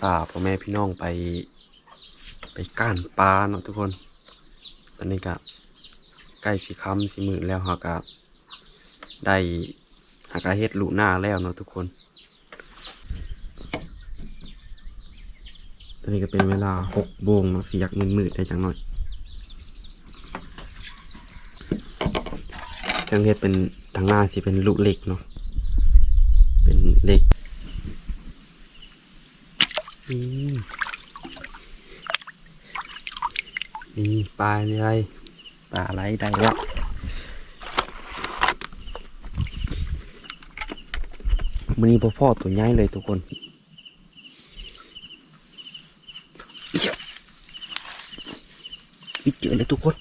พาพ่อแม่พี่น้องไป ไปก้านปลาเนาะทุกคน ตอนนี้ก็ใกล้สิค่ำสิมือแล้วหากะได้หากะเฮ็ดลูหน้าแล้วเนาะทุกคน ตอนนี้ก็เป็นเวลาหกโมงเนาะสิอยากมืดๆได้จังหน่อยจังเฮ็ดเป็นทางหน้าสิเป็นลูกเล็กเนาะเป็นเล็ก นี่นี่ปลาอะไรปลาอะไรได้แล้วมันนี้พ่อพ่อตัวใหญ่เลยทุกคนอิ๊ยะวิเจอเลยทุกคน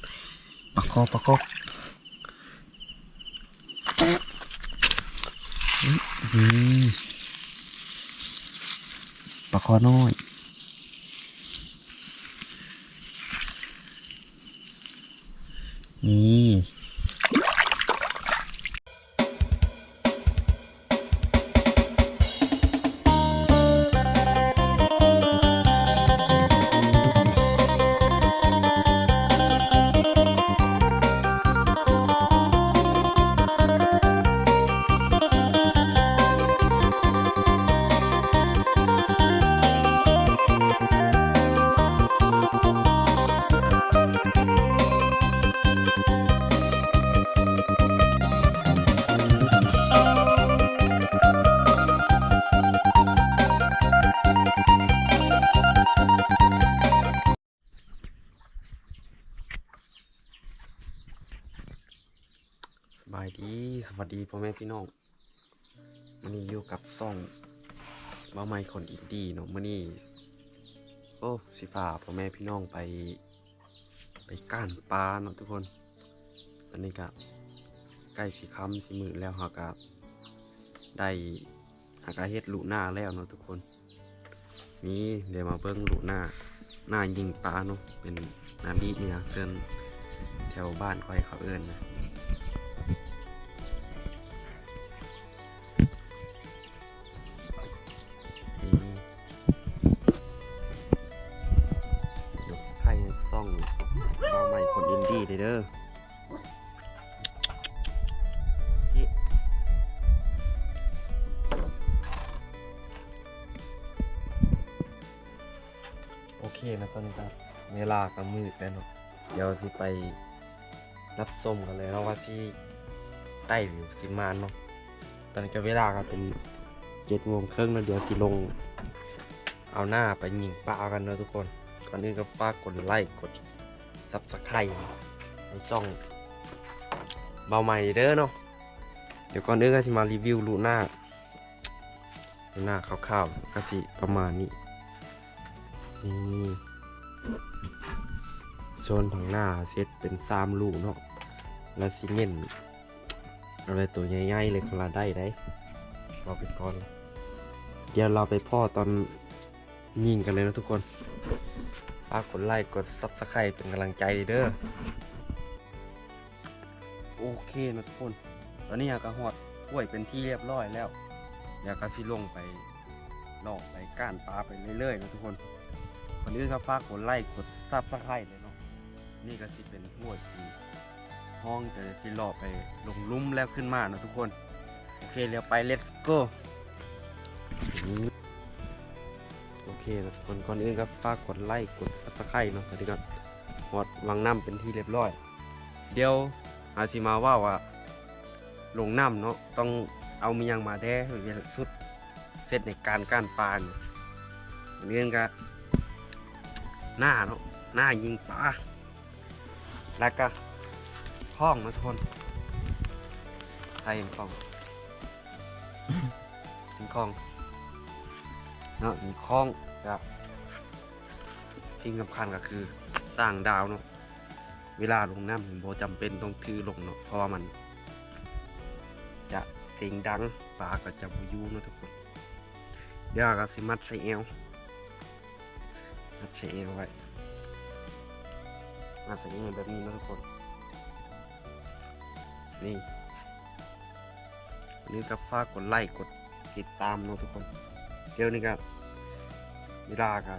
ปากคอปากคออืม ปาคอน้อยนี่ วัสดีพ่อแม่พี่น้องมันนี้อยู่กับซ่องว่าไม่คนอินดี้เนาะมันนี้ โอ้สิพาพ่อแม่พี่น้องไป ไปก้านปลาเนาะทุกคน ตอนนี้ก็ใกล้สิค่ำสิมือแล้วหากะได้หากะเฮ็ดลูหน้าแล้วเนาะทุกคน นี่เดี๋ยวมาเบิ้งลูหน้าหน้ายิงปลาเนาะเป็นนาลีเมียเซินแถวบ้านคอยเขาเอิ้นนะ เด้อโอเคนะตอนนี้ครับเวลาก็มืดแล้วเนาะเดี๋ยวสิไปรับส้มกันเลยแล้วว่าที่ใต้วิวสิมานเนาะตอนนี้ก็เวลาก็เป็นเจ็ดโมงครึ่งแล้วเดี๋ยวสิลง เอาหน้าไปยิงปลากันเนอะทุกคนก่อนอื่นก็ฝากกดไลค์กดซับสไครต์ ในช่องเบาใหม่เด้อเนาะเดี๋ยวก่อนอื่นก็จะมารีวิวลูหน้าลูหน้าคร่าวๆก็สิประมาณนี้นี่โซนทางหน้าเซตเป็นสามลูกเนาะแล้วซีเมนต์อะไรตัวใหญ่ๆเลยคนละได้ได้เราไปก่อน เดี๋ยวเราไปพ่อตอนยิงกันเลยนะทุกคนฝากกดไลค์กดซับสไครต์เป็นกำลังใจเด้อ โอเคนะทุกคน ตอนนี้อยากกระหอดกล้วยเป็นที่เรียบร้อยแล้ว อยากกระสิลงไปลอกไปก้านปลาไปเรื่อยๆนะทุกคนคนอื่นก็ฝากกดไลค์กดซับสไครต์เลยเนาะนี่ก็สิเป็นห้วยที่ห้องจะสิลอกไปลงลุ่มแล้วขึ้นมานะทุกคน โอเคเดี๋ยวไป let's go โอเคนะทุกคนก่อนอื่นก็ฝากกดไลค์กดซับสไครต์เนาะตอนนี้ก็หอดวางน้ำเป็นที่เรียบร้อย เดี๋ยว อาสิมาว่าว่าลงน้ำเนาะต้องเอามียังมาแด้หรือสุดเสร็จในการก้านปลาเนี่ยอันนี้ก็หน้าเนาะหน้ายิงปลาแล้วก็ห้องนะทุกคนใครเห็นกล้องเห็นกล้องเนาะมีคล้องกับสิ่งสำคัญก็คือสร้างดาวเนาะ เวลาลงน้ำผมโบจำเป็นต้องถือลงเนาะเพราะว่ามัน จะเสียงดังปลาก็จะบอยูเนะทุกคนเดี๋ยวก็สิมัดใส่เอวมัดใส่เอวไว้มัดใส่เอวแบบนี้นะทุกคน นี่นนี้ก็ฝากกดไลค์กดติดตามเนาะทุกคน เดี๋ยวนี้ครับเวลาก็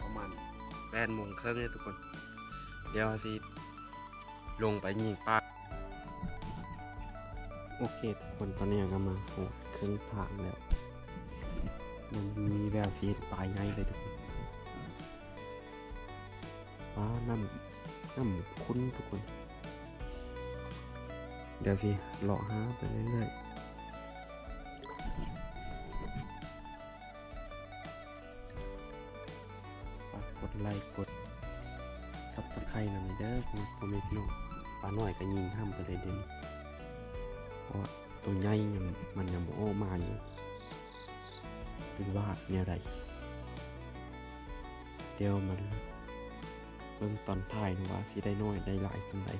ประมาณแปดโมงครึ่งเลยทุกคน เดี๋ยวสิลงไปยิงปลาโอเคทุกคนตอนนี้ก็มาโหดครึ่งทางแล้วมันมีแววที่ปลายใหญ่เลยทุกคนปลาน้ำน้ำคุ้นทุกคน เดี๋ยวสิเลาะหาไปเรื่อยๆฝากกดไลค์กด ซับสไครต์นำเด้อคุณพ่อแม่พี่น้องปลาหน่อยก็ยิงห้ามไปเลยเด่นเพราะตัวใหญ่ยังมันยังบ่ออกมาอยู่เป็นว่าเนี่ยไรเดี๋ยวมันเบิ่งตอนท้ายนะว่าสิได้น้อยได้หลายสันใด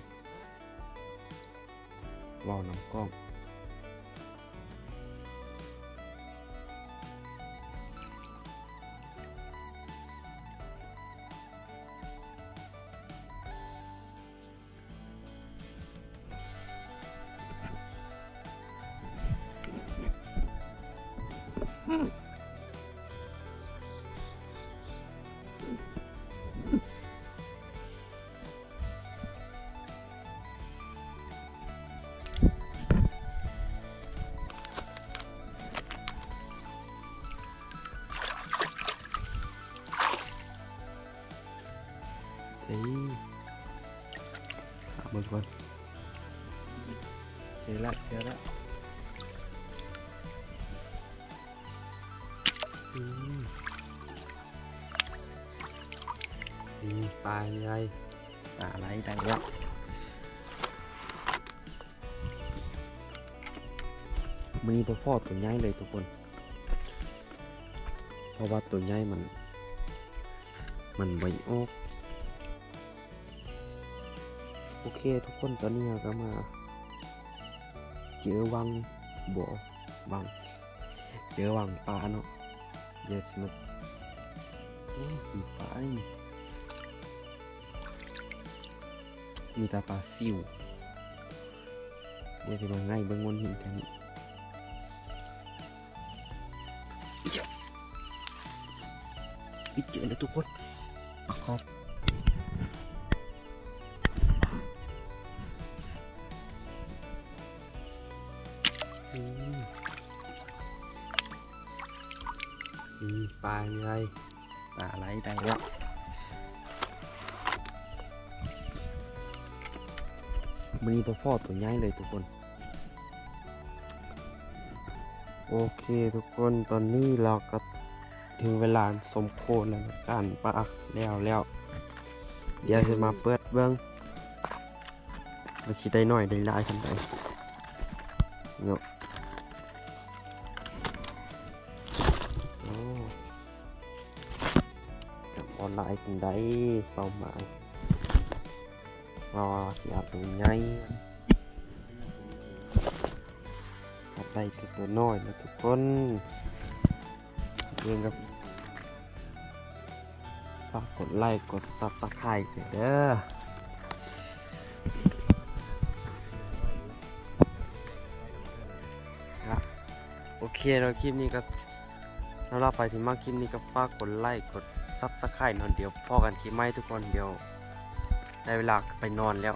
ว่าวน้ำกล้อง อืมปลาใหญ่ปลาไหลได้แล้วมีปลาพอตัวใหญ่เลยทุกคน เพราะว่าตัวใหญ่มัน มันไม่ออกโอเคทุกคนตอนนี้ก็มา เจอวังบ่อวัง เจอวังปลาเนาะ เดี๋ยวสิมาโอ้ยมีปลานี่มีแต่ปล มปลาอะไรปลาไหลได้แล้วมีปลาพอดตัวใหญ่เลยทุกคน โอเคทุกคนตอนนี้เราก็ถึงเวลาสมโคนแล้วนะการปลาแล้วแล้วเดี๋ยวจะมาเปิดเบื้องมันสิได้หน่อยได้หลายขึ้นไปเนาะ ไลน์เป็นได้เป้าหมายรออยากเป็นไงกับได้แต่ตัวน้อยนะทุกคนเรื่องกับฝากกดไลค์กดซับสไครต์เด้อโอเคแล้วคลิปนี้ก็สำหรับไปที่มาคลิปนี้ก็ฝากกดไลค์กด ซับสไครต์นอนเดี๋ยวพอกันคลิปใหม่ทุกคนเดี๋ยวได้เวลาไปนอนแล้ว